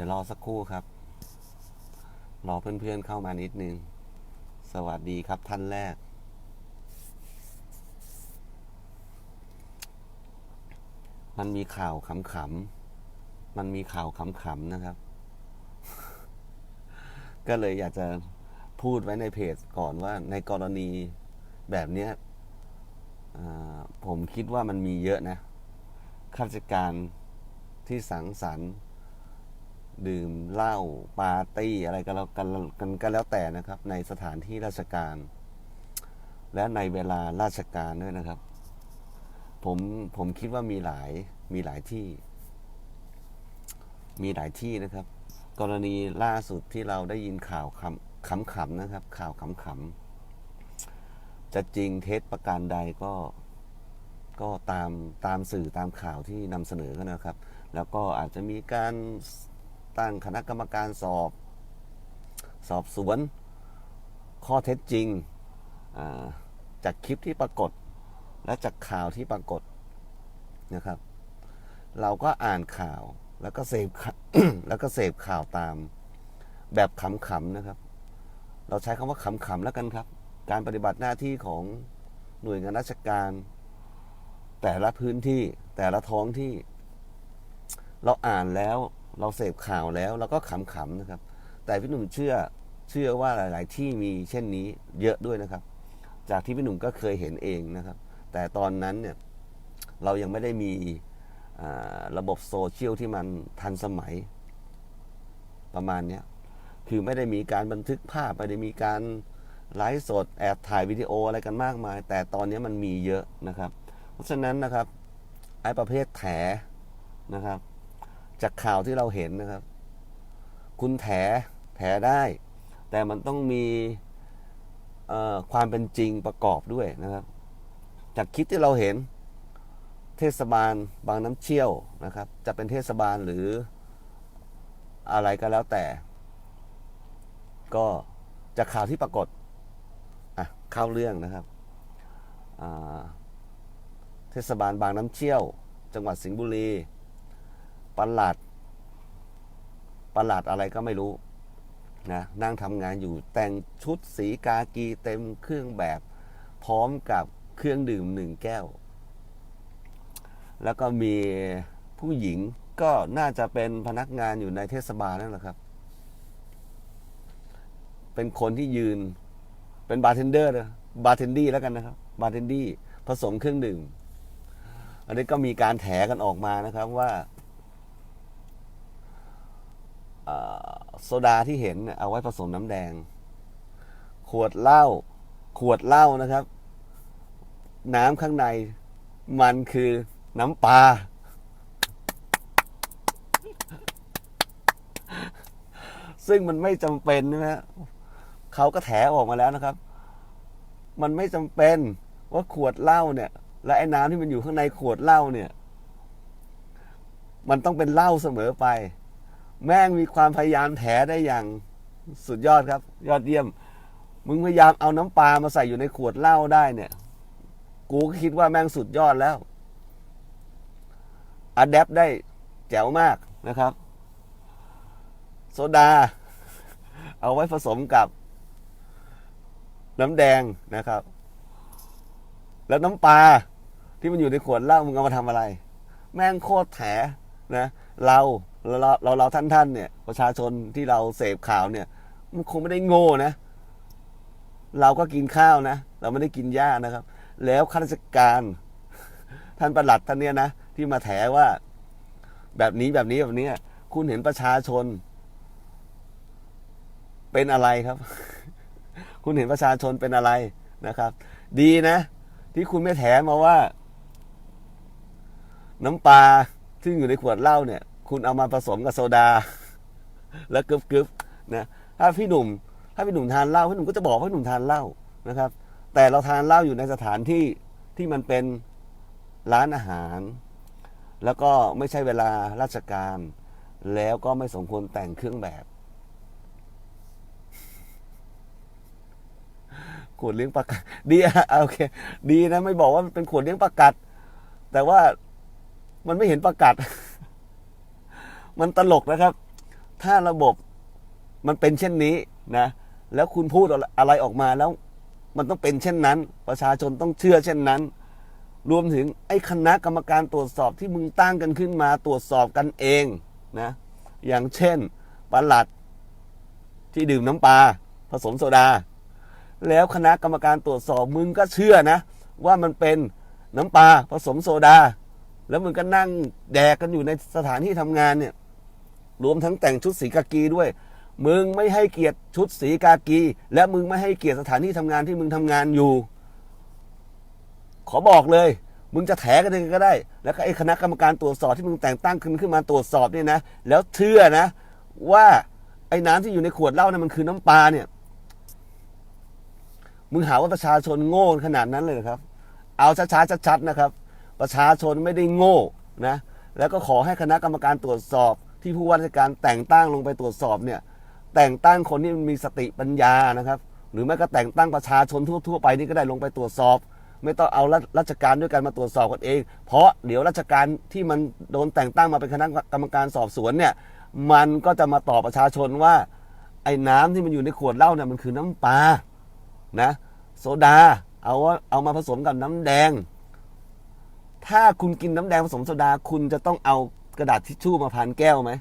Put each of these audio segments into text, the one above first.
ดี๋ยวรอสักครู่ครับ รอเพื่อนๆเข้ามานิดนึง สวัสดีครับท่านแรก มันมีข่าวขำๆ มันมีข่าวขำๆนะครับ ก็เลยอยากจะพูดไว้ในเพจก่อนว่าในกรณีแบบเนี้ยผมคิดว่ามันมีเยอะนะข้าราชการที่สังสรรค์ ดื่มเหล้าปาร์ตี้อะไรก็แล้วกันกันก็แล้วแต่นะครับ ในสถานที่ราชการ และในเวลาราชการด้วยนะครับ ผมผมคิดว่ามีหลายมีหลายที่ มีหลายที่นะครับ กรณีล่าสุดที่เราได้ยินข่าวคำขำนะครับ ข่าวขำๆจะจริงเท็จประการใดก็ก็ตามตามสื่อตามข่าวที่นำเสนอกันนะครับ แล้วก็อาจจะมีการ ตั้งคณะกรรมการสอบ สอบสวนข้อเท็จจริงจากคลิปที่ปรากฏ และจากข่าวที่ปรากฏนะครับ เราก็อ่านข่าวแล้วก็เสพแล้วก็เสพข่าวตามแบบขำๆนะครับ เราใช้คำว่าขำๆแล้วกันครับ การปฏิบัติหน้าที่ของหน่วยงานราชการ แต่ละพื้นที่แต่ละท้องที่ เราอ่านแล้ว เราเสพข่าวแล้วเราก็ขำๆนะครับ แต่พี่หนุ่มเชื่อเชื่อว่าหลาย ๆ ที่มีเช่นนี้เยอะด้วยนะครับ จากที่พี่หนุ่มก็เคยเห็นเองนะครับ แต่ตอนนั้นเนี่ยเรายังไม่ได้มีระบบโซเชียลที่มันทันสมัยประมาณนี้คือไม่ได้มีการบันทึกภาพไม่ได้มีการไลฟ์สดแอบถ่ายวิดีโออะไรกันมากมาย แต่ตอนนี้มันมีเยอะนะครับ เพราะฉะนั้นนะครับไอ้ประเภทแถนะครับ จากข่าวที่เราเห็นนะครับ คุณแถแถได้ แต่มันต้องมีความเป็นจริงประกอบด้วยนะครับ จากคลิปที่เราเห็นเทศบาลบางน้ำเชี่ยวนะครับ จะเป็นเทศบาลหรืออะไรก็แล้วแต่ ก็จากข่าวที่ปรากฏอะเข้าเรื่องนะครับเทศบาลบางน้ำเชี่ยว จังหวัดสิงห์บุรี ประหลัดประหลัดอะไรก็ไม่รู้นะนั่งทำงานอยู่แต่งชุดสีกากีเต็มเครื่องแบบพร้อมกับเครื่องดื่มหนึ่งแก้ว แล้วก็มีผู้หญิงก็น่าจะเป็นพนักงานอยู่ในเทศบาลนั่นแหละครับ เป็นคนที่ยืนเป็นบาร์เทนเดอร์นะบาร์เทนดี้แล้วกันนะครับ บาร์เทนดี้ผสมเครื่องดื่ม อันนี้ก็มีการแถกันออกมานะครับว่า โซดาที่เห็นเอาไว้ผสมน้ำแดง ขวดเหล้าขวดเหล้านะครับ น้ำข้างในมันคือน้ำปลาซึ่งมันไม่จำเป็นนะฮะเขาก็แถออกมาแล้วนะครับ มันไม่จำเป็นว่าขวดเหล้าเนี่ย และไอ้น้ำที่มันอยู่ข้างในขวดเหล้าเนี่ย มันต้องเป็นเหล้าเสมอไป แม่งมีความพยายามแถได้อย่างสุดยอดครับ ยอดเยี่ยม มึงพยายามเอาน้ำปลามาใส่อยู่ในขวดเหล้าได้เนี่ย กูก็คิดว่าแม่งสุดยอดแล้วอัดแอปได้แจ๋วมากนะครับ โซดา เอาไว้ผสมกับ น้ำแดงนะครับ แล้วน้ำปลาที่มันอยู่ในขวดเหล้ามึงเอามาทำอะไร แม่งโคตรแถนะ เรา เราเราเราท่านท่านเนี่ย ประชาชนที่เราเสพข่าวเนี่ย มันคงไม่ได้โง่นะ เราก็กินข้าวนะ เราไม่ได้กินหญ้านะครับ แล้วข้าราชการ ท่านประหลัดท่านเนี้ยนะ ที่มาแถว่า แบบนี้แบบนี้แบบนี้คุณเห็นประชาชน เป็นอะไรครับ คุณเห็นประชาชนเป็นอะไรนะครับ ดีนะ ที่คุณไม่แถมาว่า น้ำปลาที่อยู่ในขวดเหล้าเนี่ย คุณเอามาผสมกับโซดา แล้วกึบกึบๆนะถ้าพี่หนุ่ม ถ้าพี่หนุ่มทานเหล้าพี่หนุ่มก็จะบอกว่าพี่หนุ่มทานเหล้านะครับ แต่เราทานเหล้าอยู่ในสถานที่ที่มันเป็นร้านอาหาร แล้วก็ไม่ใช่เวลาราชการ แล้วก็ไม่สมควรแต่งเครื่องแบบขวดเลี้ยงปลากัดดีอะอะโอเค ดีนะไม่บอกว่ามันเป็นขวดเลี้ยงปลากัด แต่ว่ามันไม่เห็นปลากัด มันตลกนะครับ ถ้าระบบมันเป็นเช่นนี้นะแล้วคุณพูดอะไรออกมาแล้ว มันต้องเป็นเช่นนั้น ประชาชนต้องเชื่อเช่นนั้น รวมถึงไอ้คณะกรรมการตรวจสอบที่มึงตั้งกันขึ้นมาตรวจสอบกันเองนะอย่างเช่นปลัดที่ดื่มน้ำปลาผสมโซดา แล้วคณะกรรมการตรวจสอบมึงก็เชื่อนะ ว่ามันเป็นน้ำปลาผสมโซดา แล้วมึงก็นั่งแดกกันอยู่ในสถานที่ทำงานเนี่ย รวมทั้งแต่งชุดสีกากีด้วย มึงไม่ให้เกียรติชุดสีกากี และมึงไม่ให้เกียรติสถานที่ทำงานที่มึงทำงานอยู่ ขอบอกเลย มึงจะแถกันยังก็ได้ แล้วก็ไอ้คณะกรรมการตรวจสอบที่มึงแต่งตั้งขึ้นขึ้นมาตรวจสอบเนี่ยนะ แล้วเชื่อนะ ว่าไอ้น้ำที่อยู่ในขวดเหล้าเนี่ยมันคือน้ำปลาเนี่ย มึงหาว่าประชาชนโง่ขนาดนั้นเลยเหรอครับ เอาช้าๆชัดๆนะครับ ประชาชนไม่ได้โง่นะ แล้วก็ขอให้คณะกรรมการตรวจสอบ ที่ผู้ว่าราชการแต่งตั้งลงไปตรวจสอบเนี่ยแต่งตั้งคนที่มีสติปัญญานะครับ หรือไม่ก็แต่งตั้งประชาชนทั่ว ๆ ไปนี่ก็ได้ลงไปตรวจสอบ ไม่ต้องเอาราชการด้วยกันมาตรวจสอบกันเอง เพราะเดี๋ยวราชการที่มันโดนแต่งตั้งมาเป็นคณะกรรมการสอบสวนเนี่ยมันก็จะมาตอบประชาชนว่า ไอ้น้ำที่มันอยู่ในขวดเหล้าเนี่ยมันคือน้ำปลานะโซดาเอาว่าเอามาผสมกับน้ำแดง ถ้าคุณกินน้ำแดงผสมโซดาคุณจะต้องเอา กระดาษทิชชู่มาพันแก้วไหม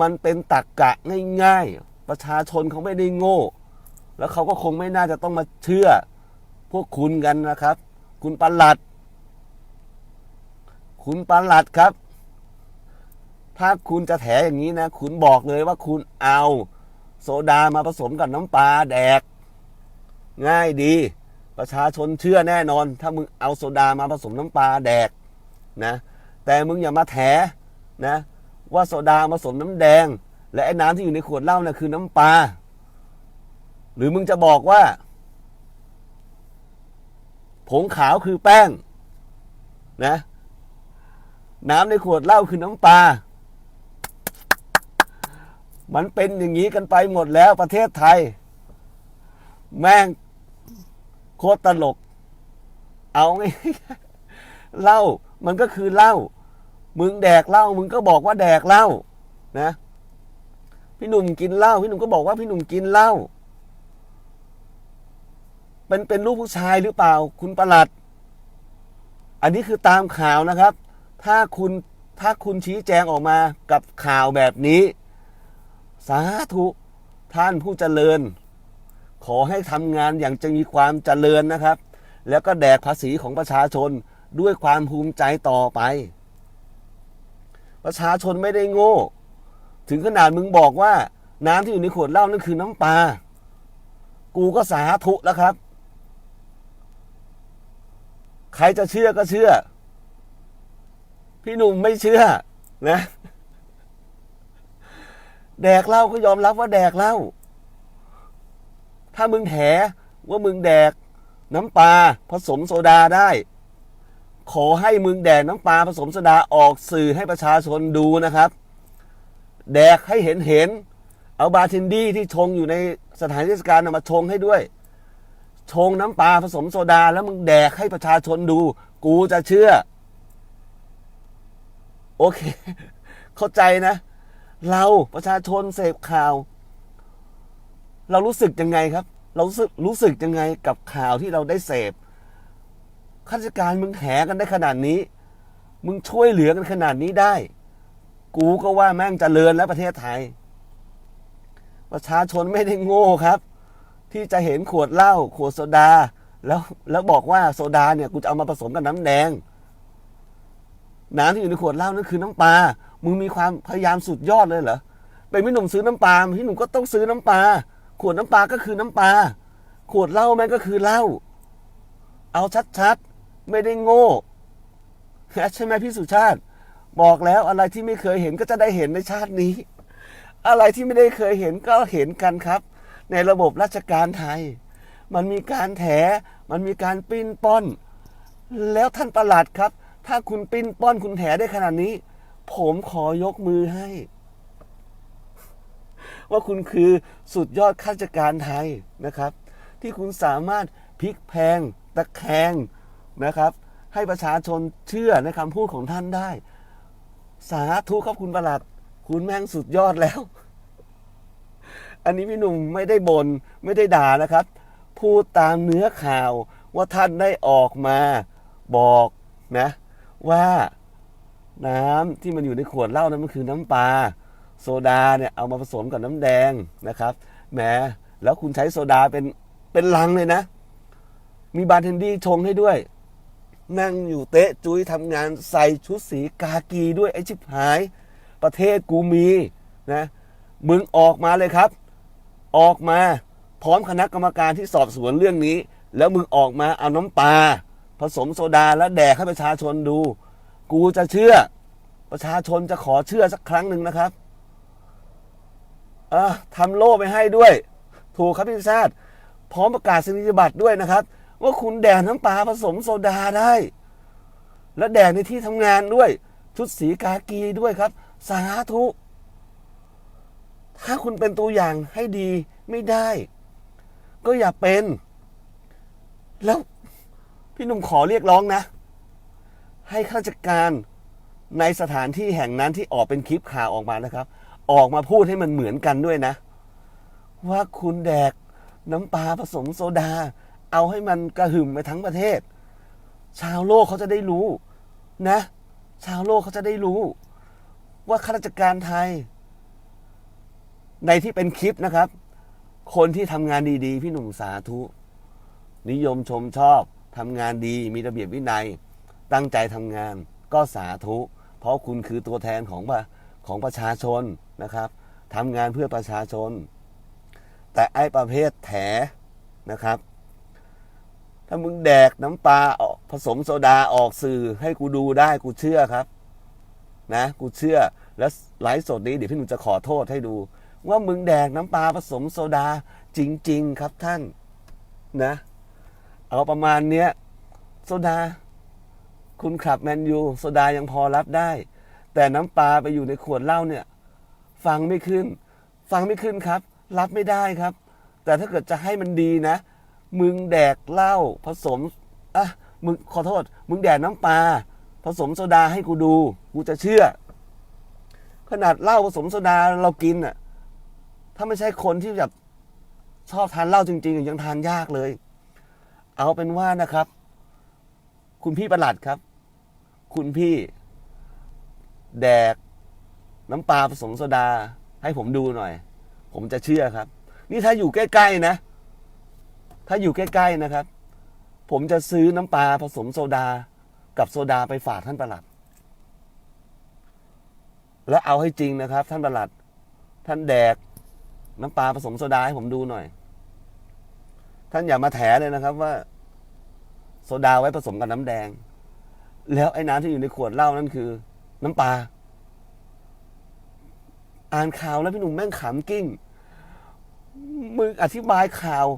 มันเป็นตักกะง่ายๆ ประชาชนเขาไม่ได้โง่ แล้วเขาก็คงไม่น่าจะต้องมาเชื่อ พวกคุณกันนะครับ คุณปหลัด คุณปหลัดครับ ถ้าคุณจะแถอย่างนี้นะ คุณบอกเลยว่าคุณเอา โซดามาผสมกับน้ำปลาแดก ง่ายดีประชาชนเชื่อแน่นอน ถ้ามึงเอาโซดามาผสมน้ำปลาแดกนะ แต่มึงอย่ามาแถนะว่าโซดาผสมน้ำแดง และไอ้น้ำที่อยู่ในขวดเหล้าน่ะคือน้ำปลาหรือมึงจะบอกว่า ผงขาวคือแป้งนะน้ำในขวดเหล้าคือน้ำปลา มันเป็นอย่างนี้กันไปหมดแล้วประเทศไทย แม่งโคตรตลก เอาไงเหล้า มันก็คือเหล้ามึงแดกเหล้ามึงก็บอกว่าแดกเหล้านะ พี่หนุ่มกินเหล้าพี่หนุ่มก็บอกว่าพี่หนุ่มกินเหล้าเป็นเป็นลูกผู้ชายหรือเปล่า คุณประหลัด อันนี้คือตามข่าวนะครับ ถ้าคุณถ้าคุณชี้แจงออกมากับข่าวแบบนี้ สาธุท่านผู้เจริญ ขอให้ทำงานอย่างจะมีความเจริญนะครับ แล้วก็แดกภาษีของประชาชน ด้วยความภูมิใจต่อไป ประชาชนไม่ได้โง่ ถึงขนาดมึงบอกว่า น้ำที่อยู่ในขวดเหล้านั่นคือน้ำปลากูก็สาธุแล้วครับ ใครจะเชื่อก็เชื่อ พี่หนุ่มไม่เชื่อนะแดกเหล้าก็ยอมรับว่าแดกเหล้า ถ้ามึงแถว่ามึงแดกน้ำปลาผสมโซดาได้ ขอให้มึงแดกน้ำปลาผสมโซดาออกสื่อให้ประชาชนดูนะครับ แดกให้เห็นเห็น เอาบาร์เทนดี้ที่ชงอยู่ในสถานเทศกาลนะมาชงให้ด้วย ชงน้ำปลาผสมโซดาแล้วมึงแดกให้ประชาชนดู กูจะเชื่อ โอเค เข้าใจนะ เราประชาชนเสพข่าว เรารู้สึกยังไงครับ เรารู้สึกรู้สึกยังไงกับข่าวที่เราได้เสพ ข้าราชการมึงแหกันได้ขนาดนี้ มึงช่วยเหลือกันขนาดนี้ได้ กูก็ว่าแม่งจเจริญแล้วประเทศไทย ประชาชนไม่ได้โง่ครับ ที่จะเห็นขวดเหล้าขวดโซดา แล้วแล้วบอกว่าโซดาเนี่ยกูจะเอามาผสมกับน้ำแดงน้ำที่อยู่ในขวดเหล้านั่นคือน้ำปลา มึงมีความพยายามสุดยอดเลยเหรอ เป็นพี่หนุ่มซื้อน้ำปลา พี่หนุ่มก็ต้องซื้อน้ำปลา ขวดน้ำปลาก็คือน้ำปลา ขวดเหล้าแม่งก็คือเหล้า เอาชัดๆ ไม่ได้โง่ใช่ไหมพี่สุชาติ บอกแล้วอะไรที่ไม่เคยเห็นก็จะได้เห็นในชาตินี้ อะไรที่ไม่ได้เคยเห็นก็เห็นกันครับ ในระบบราชการไทย มันมีการแถ มันมีการปิ้นป้อน แล้วท่านประหลัดครับ ถ้าคุณปิ้นป้อนคุณแถได้ขนาดนี้ ผมขอยกมือให้ ว่าคุณคือสุดยอดข้าราชการไทยนะครับ ที่คุณสามารถพลิกแพงตะแคง นะครับ ให้ประชาชนเชื่อในคำพูดของท่านได้ สาธุครับคุณประหลัด คุณแม่งสุดยอดแล้ว อันนี้พี่หนุ่มไม่ได้บน่นไม่ได้ด่านะครับ พูดตามเนื้อข่าวว่าท่านได้ออกมาบอกนะ ว่าน้ำที่มันอยู่ในขวดเหล้านั้นมันคือน้ำปลาโซดาเนี่ยเอามาผสมกับน้ำแดงนะครับแหมแล้วคุณใช้โซดาเป็นเป็นลังเลยนะ มีบาร์เทนดี้ชงให้ด้วย นั่งอยู่เตะจุ้ยทำงานใส่ชุดสีกากีด้วยไอ้ชิบหาย ประเทศกูมีนะมึงออกมาเลยครับ ออกมาพร้อมคณะกรรมการที่สอบสวนเรื่องนี้ แล้วมึงออกมาเอาน้ำปลาผสมโซดาแล้วแดกให้ประชาชนดู กูจะเชื่อ ประชาชนจะขอเชื่อสักครั้งหนึ่งนะครับอทำโล่ไปให้ด้วย ถูกครับพี่ชาติ พร้อมประกาศสนียบัตรด้วยนะครับ ว่าคุณแดกน้ำปลาผสมโซดาได้ และแดกในที่ทำงานด้วย ชุดสีกากีด้วยครับ สาธุ ถ้าคุณเป็นตัวอย่างให้ดีไม่ได้ ก็อย่าเป็น แล้วพี่หนุ่มขอเรียกร้องนะ ให้ข้าราชการในสถานที่แห่งนั้นที่ออกเป็นคลิปข่าวออกมานะครับ ออกมาพูดให้มันเหมือนกันด้วยนะ ว่าคุณแดกน้ำปลาผสมโซดา เอาให้มันกระหึ่มไปทั้งประเทศ ชาวโลกเขาจะได้รู้นะ ชาวโลกเขาจะได้รู้ ว่าข้าราชการไทย ในที่เป็นคลิปนะครับ คนที่ทำงานดีๆ พี่หนุ่มสาธุ นิยมชมชอบทำงานดีมีระเบียบวินัย ตั้งใจทำงานก็สาธุ เพราะคุณคือตัวแทนของของประชาชนนะครับทำงานเพื่อประชาชน แต่ไอ้ประเภทแถนะครับ ถ้ามึงแดกน้ำปลาผสมโซดาออกสื่อให้กูดูได้กูเชื่อครับ นะ กูเชื่อ แล้วไลฟ์สดนี้เดี๋ยวพี่หนุ่มจะขอโทษให้ดู ว่ามึงแดกน้ำปลาผสมโซดาจริง ๆ ครับท่าน นะ เอาประมาณเนี้ยโซดา คุณขับแมนยูโซดายังพอรับได้ แต่น้ำปลาไปอยู่ในขวดเหล้าเนี่ย ฟังไม่ขึ้น ฟังไม่ขึ้นครับ รับไม่ได้ครับ แต่ถ้าเกิดจะให้มันดีนะ มึงแดกเหล้าผสมอะมึงขอโทษ มึงแดกน้ำปลาผสมโซดาให้กูดู กูจะเชื่อ ขนาดเหล้าผสมโซดาเรากินอะ ถ้าไม่ใช่คนที่แบบชอบทานเหล้าจริง ๆ ยังทานยากเลย เอาเป็นว่านะครับ คุณพี่ประหลัดครับ คุณพี่ แดกน้ำปลาผสมโซดา ให้ผมดูหน่อย ผมจะเชื่อครับ นี่ถ้าอยู่ใกล้ ๆ นะ ถ้าอยู่ใกล้ ๆนะครับ ผมจะซื้อน้ำปลาผสมโซดากับโซดาไปฝากท่านประหลัด และเอาให้จริงนะครับ ท่านประหลัด ท่านแดกน้ำปลาผสมโซดาให้ผมดูหน่อย ท่านอย่ามาแถเลยนะครับว่า โซดาไว้ผสมกับน้ำแดง แล้วไอ้น้ำที่อยู่ในขวดเหล้านั่นคือ น้ำปลาอ่านข่าวแล้วพี่หนุ่มแม่งขำกิ้งมึงอธิบายข่าว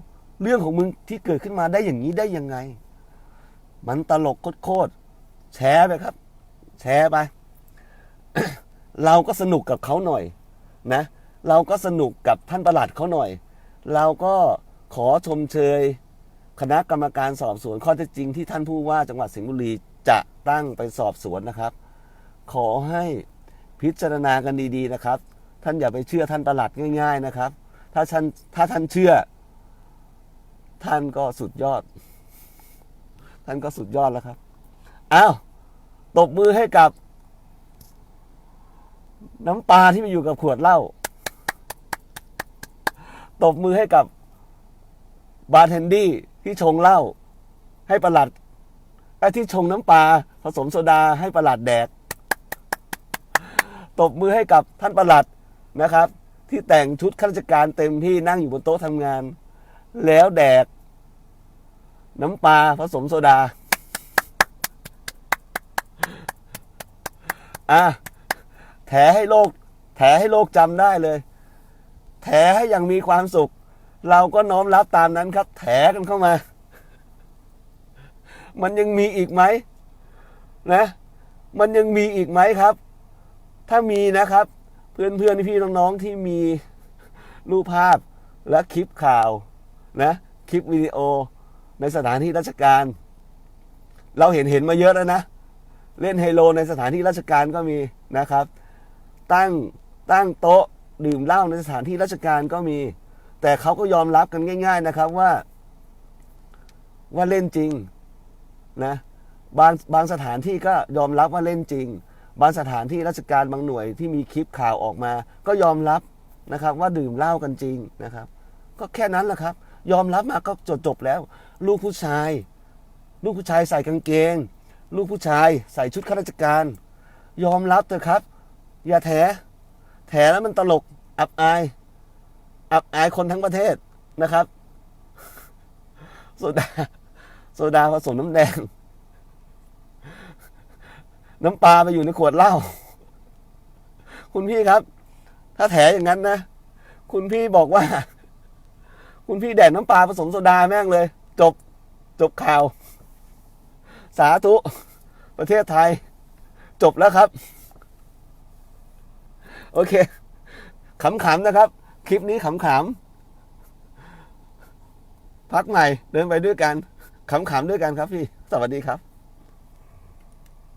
เรื่องของมึงที่เกิดขึ้นมาได้อย่างนี้ได้ยังไง มันตลกโคตรแชร์ไปครับ แชร์ไป เราก็สนุกกับเขาหน่อยนะ เราก็สนุกกับท่านประหลัดเขาหน่อย เราก็ขอชมเชย คณะกรรมการสอบสวนข้อเท็จจริงที่ท่านผู้ว่าจังหวัดสิงห์บุรีจะตั้งไปสอบสวนนะครับ ขอให้พิจารณากันดีๆนะครับ ท่านอย่าไปเชื่อท่านประหลัดง่าย ๆนะครับ ถ้าท่านถ้าท่านเชื่อ ท่านก็สุดยอด ท่านก็สุดยอดแล้วครับอ้าวตบมือให้กับ น้ำปลาที่มาอยู่กับขวดเหล้าตบมือให้กับบาร์เทนดี้ที่ชงเหล้าให้ประหลัดไอ้ที่ชงน้ำปลาผสมโซดาให้ประหลัดแดก ตบมือให้กับท่านประหลัดนะครับ ที่แต่งชุดข้าราชการเต็มที่นั่งอยู่บนโต๊ะทำงาน แล้วแดก น้ำปลาผสมโซดา อะ แถให้โลก แถให้โลกจำได้เลย แถให้อย่างมีความสุข เราก็น้อมรับตามนั้นครับ แถกันเข้ามา มันยังมีอีกไหมนะ มันยังมีอีกไหมครับ ถ้ามีนะครับ เพื่อนเพื่อนพี่น้องๆที่มีรูปภาพและคลิปข่าวนะ คลิปวิดีโอ ในสถานที่ราชการ เราเห็นเห็นมาเยอะแล้วนะ เล่นไฮโลในสถานที่ราชการก็มีนะครับ ตั้งตั้งโต๊ะดื่มเหล้าในสถานที่ราชการก็มี แต่เขาก็ยอมรับกันง่าย ๆนะครับว่า ว่าเล่นจริงนะบางบางสถานที่ก็ยอมรับว่าเล่นจริง บางสถานที่ราชการบางหน่วยที่มีคลิปข่าวออกมา ก็ยอมรับนะครับว่าดื่มเหล้ากันจริงนะครับ ก็แค่นั้นแหละครับ ยอมรับมาก็จบจบแล้ว ลูกผู้ชาย ลูกผู้ชายใส่กางเกง ลูกผู้ชายใส่ชุดข้าราชการ ยอมรับเถอะครับ อย่าแถ แถแล้วมันตลก อับอาย อับอายคนทั้งประเทศนะครับ โซดา โซดาผสมน้ำแดง น้ำปลาไปอยู่ในขวดเหล้า คุณพี่ครับ ถ้าแถอย่างนั้นนะ คุณพี่บอกว่า คุณพี่แดกน้ำปลาผสมโซดาแม่งเลย จบจบข่าว สาธุ ประเทศไทย จบแล้วครับ โอเคขำๆนะครับ คลิปนี้ขำๆพักใหม่เดินไปด้วยกันขำๆด้วยกันครับพี่ สวัสดีครับ